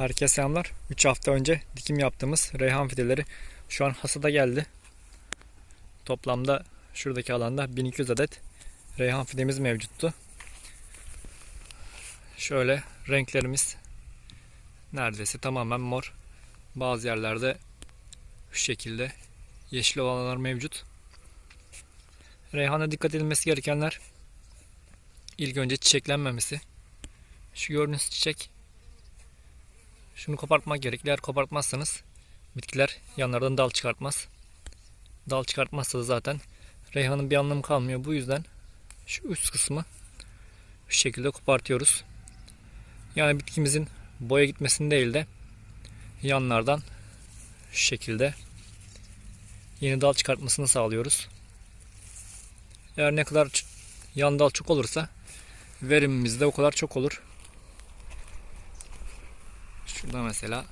Herkese selamlar. 3 hafta önce dikim yaptığımız reyhan fideleri şu an hasada geldi. Toplamda şuradaki alanda 1200 adet reyhan fidemiz mevcuttu. Şöyle renklerimiz neredeyse tamamen mor. Bazı yerlerde şu şekilde yeşil olanlar mevcut. Reyhana dikkat edilmesi gerekenler ilk önce çiçeklenmemesi. Şu gördüğünüz çiçek şunu kopartmak gerekli. Eğer kopartmazsanız bitkiler yanlardan dal çıkartmaz. Dal çıkartmazsa da zaten reyhanın bir anlamı kalmıyor. Bu yüzden şu üst kısmı şu şekilde kopartıyoruz. Yani bitkimizin boya gitmesini değil de yanlardan şu şekilde yeni dal çıkartmasını sağlıyoruz. Eğer ne kadar yan dal çok olursa verimimiz de o kadar çok olur. Şurada mesela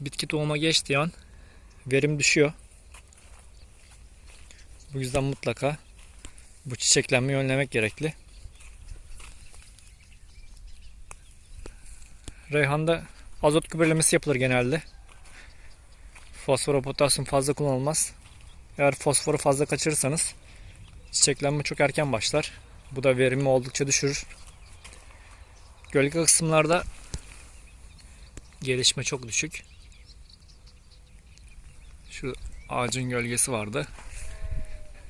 bitki tohuma geçtiği an verim düşüyor. Bu yüzden mutlaka bu çiçeklenmeyi önlemek gerekli. Reyhanda azot gübrelemesi yapılır genelde. Fosfor, potasyum fazla kullanılmaz. Eğer fosforu fazla kaçırırsanız çiçeklenme çok erken başlar. Bu da verimi oldukça düşürür. Gölge kısımlarda gelişme çok düşük. Şu ağacın gölgesi vardı.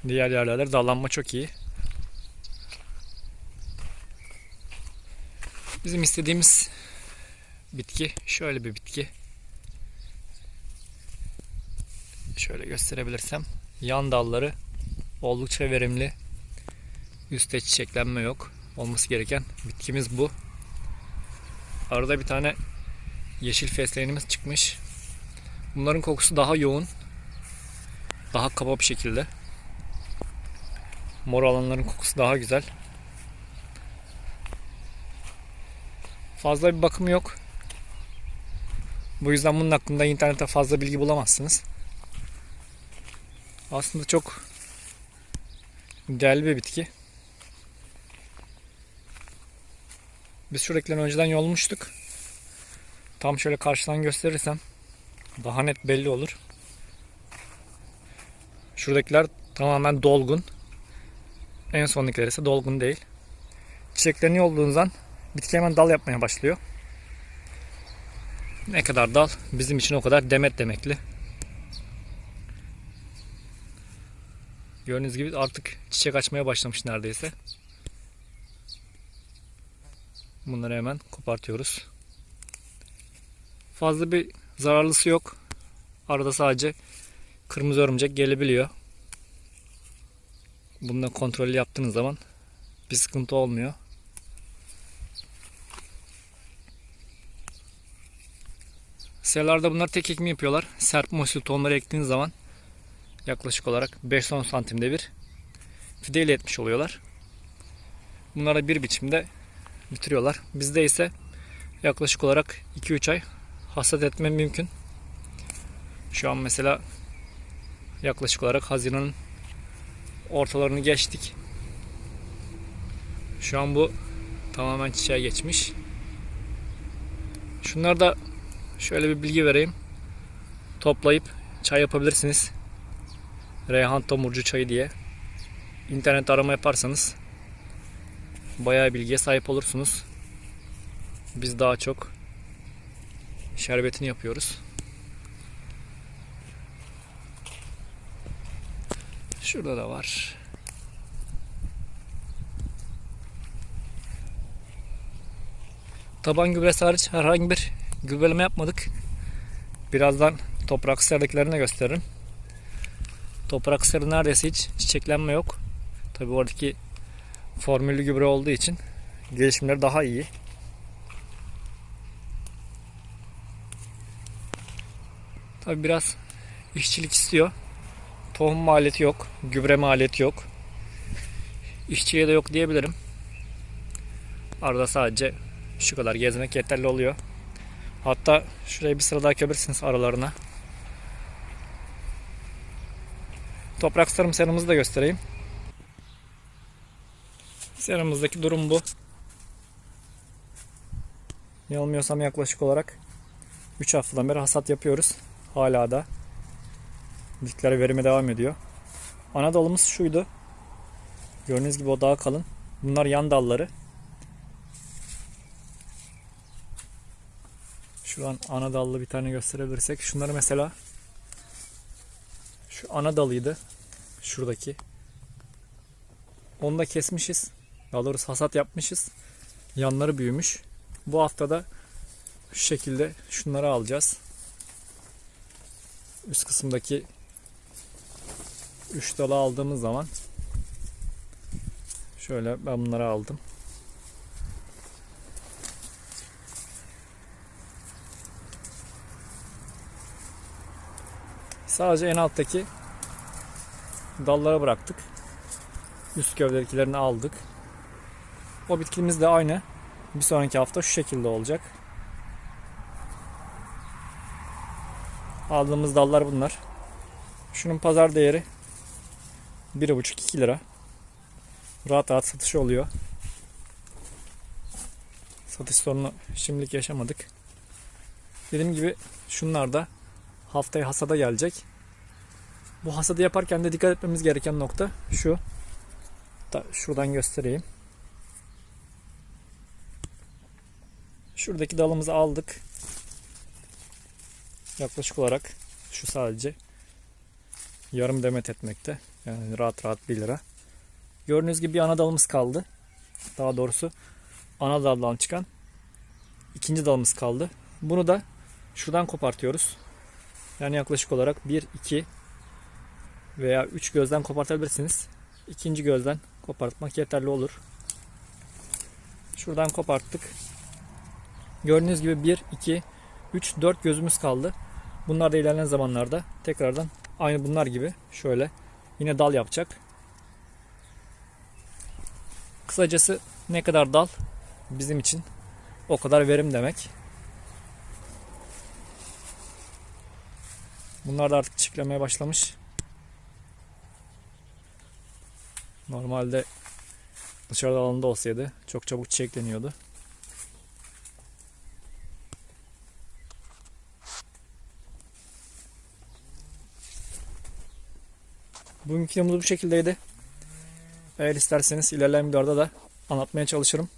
Diğer yerlerde dallanma çok iyi. Bizim istediğimiz bitki şöyle bir bitki. Şöyle gösterebilirsem. Yan dalları oldukça verimli. Üstte çiçeklenme yok. Olması gereken bitkimiz bu. Arada bir tane yeşil fesleğenimiz çıkmış. Bunların kokusu daha yoğun. Daha kaba bir şekilde. Mor olanların kokusu daha güzel. Fazla bir bakım yok. Bu yüzden bunun hakkında internette fazla bilgi bulamazsınız. Aslında çok değerli bir bitki. Biz şuradakileri önceden yolmuştuk. Tam şöyle karşıdan gösterirsem daha net belli olur. Şuradakiler tamamen dolgun. En sondakiler ise dolgun değil. Çiçeklerini yolduğunuz an bitki hemen dal yapmaya başlıyor. Ne kadar dal bizim için o kadar demet demekli. Gördüğünüz gibi artık çiçek açmaya başlamış neredeyse. Bunları hemen kopartıyoruz. Fazla bir zararlısı yok. Arada sadece kırmızı örümcek gelebiliyor. Bununla kontrollü yaptığınız zaman bir sıkıntı olmuyor. Seralarda bunlar tek ekimi yapıyorlar. Serpme usulü tohumları ektiğiniz zaman yaklaşık olarak 5-10 santimde bir fideyle etmiş oluyorlar. Bunları bir biçimde bitiriyorlar. Bizde ise yaklaşık olarak 2-3 ay hasat etme mümkün. Şu an mesela yaklaşık olarak Haziran'ın ortalarını geçtik. Şu an bu tamamen çiçeğe geçmiş. Şunları da şöyle bir bilgi vereyim. Toplayıp çay yapabilirsiniz. Reyhan tomurcu çayı diye. İnternet arama yaparsanız bayağı bilgiye sahip olursunuz. Biz daha çok şerbetini yapıyoruz. Şurada da var. Taban gübresi hariç herhangi bir gübreleme yapmadık. Birazdan toprak serdakilerini gösteririm. Toprak sarı neredeyse hiç çiçeklenme yok. Tabi oradaki formüllü gübre olduğu için gelişimleri daha iyi. Tabi biraz işçilik istiyor. Tohum maliyeti yok, gübre maliyeti yok. İşçiye de yok diyebilirim. Arada sadece şu kadar gezmek yeterli oluyor. Hatta şuraya bir sıra daha ekleyebilirsiniz aralarına. Toprak sarım seramızı da göstereyim. Seramızdaki durum bu. Yanılmıyorsam yaklaşık olarak 3 haftadan beri hasat yapıyoruz. Hala da bitkiler verime devam ediyor. Ana dalımız şuydu. Gördüğünüz gibi o daha kalın. Bunlar yan dalları. Şu an ana dallı bir tane gösterebilirsek. Şunları mesela şu ana dalıydı. Şuradaki. Onu da kesmişiz. Daha doğrusu hasat yapmışız. Yanları büyümüş. Bu haftada şu şekilde şunları alacağız. Üst kısımdaki 3 dalı aldığımız zaman şöyle ben bunları aldım. Sadece en alttaki dallara bıraktık. Üst gövdedekilerini aldık. O bitkimiz de aynı. Bir sonraki hafta şu şekilde olacak. Aldığımız dallar bunlar. Şunun pazar değeri 1,5-2 lira. Rahat rahat satış oluyor. Satış sorunu şimdilik yaşamadık. Dediğim gibi şunlar da haftaya hasada gelecek. Bu hasadı yaparken de dikkat etmemiz gereken nokta şu. Da şuradan göstereyim. Şuradaki dalımızı aldık. Yaklaşık olarak şu sadece yarım demet etmekte. Yani rahat rahat 1 lira. Gördüğünüz gibi bir ana dalımız kaldı. Daha doğrusu ana daldan çıkan ikinci dalımız kaldı. Bunu da şuradan kopartıyoruz. Yani yaklaşık olarak 1, 2 veya 3 gözden kopartabilirsiniz. İkinci gözden kopartmak yeterli olur. Şuradan koparttık. Gördüğünüz gibi 1, 2, 3, 4 gözümüz kaldı. Bunlar da ilerleyen zamanlarda tekrardan aynı bunlar gibi şöyle yine dal yapacak. Kısacası ne kadar dal bizim için o kadar verim demek. Bunlar da artık çiftlemeye başlamış. Normalde dışarıda alanda olsaydı çok çabuk çiçekleniyordu. Bugünkü videomuz bu şekildeydi. Eğer isterseniz ilerleyen videolarda da anlatmaya çalışırım.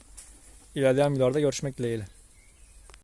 İlerleyen videolarda görüşmek dileğiyle.